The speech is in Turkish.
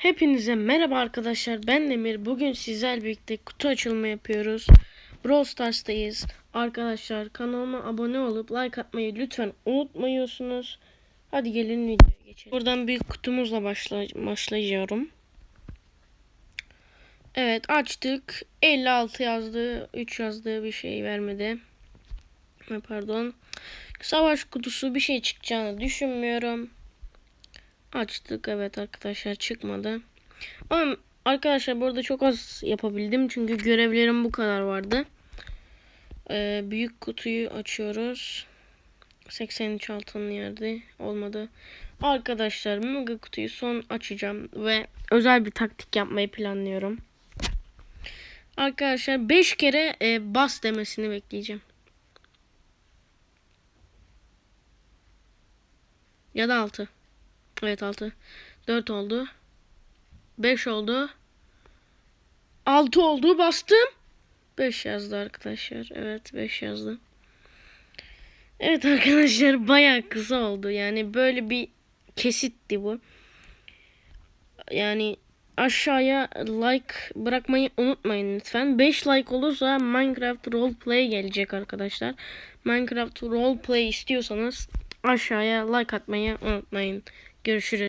Hepinize merhaba arkadaşlar. Ben Demir. Bugün sizlerle birlikte kutu açılımı yapıyoruz. Brawl Stars'tayız. Arkadaşlar kanalıma abone olup like atmayı lütfen unutmuyorsunuz. Hadi gelin videoya geçelim. Buradan büyük kutumuzla başla başlayacağım. Evet açtık. 56 yazdı. 3 yazdığı bir şey vermedi. Pardon. Savaş kutusu bir şey çıkacağını düşünmüyorum. Açtık evet arkadaşlar çıkmadı. Ama arkadaşlar burada çok az yapabildim. Çünkü görevlerim bu kadar vardı. Ee, büyük kutuyu açıyoruz. 83 altın yerde olmadı. Arkadaşlar mega kutuyu son açacağım ve özel bir taktik yapmayı planlıyorum. Arkadaşlar 5 kere e, bas demesini bekleyeceğim. Ya da 6. Evet 6. 4 oldu. 5 oldu. 6 oldu. Bastım. 5 yazdı arkadaşlar. Evet 5 yazdı. Evet arkadaşlar baya kısa oldu. Yani böyle bir kesitti bu. Yani aşağıya like bırakmayı unutmayın lütfen. 5 like olursa Minecraft Roleplay gelecek arkadaşlar. Minecraft Roleplay istiyorsanız aşağıya like atmayı unutmayın. Görüşürüz.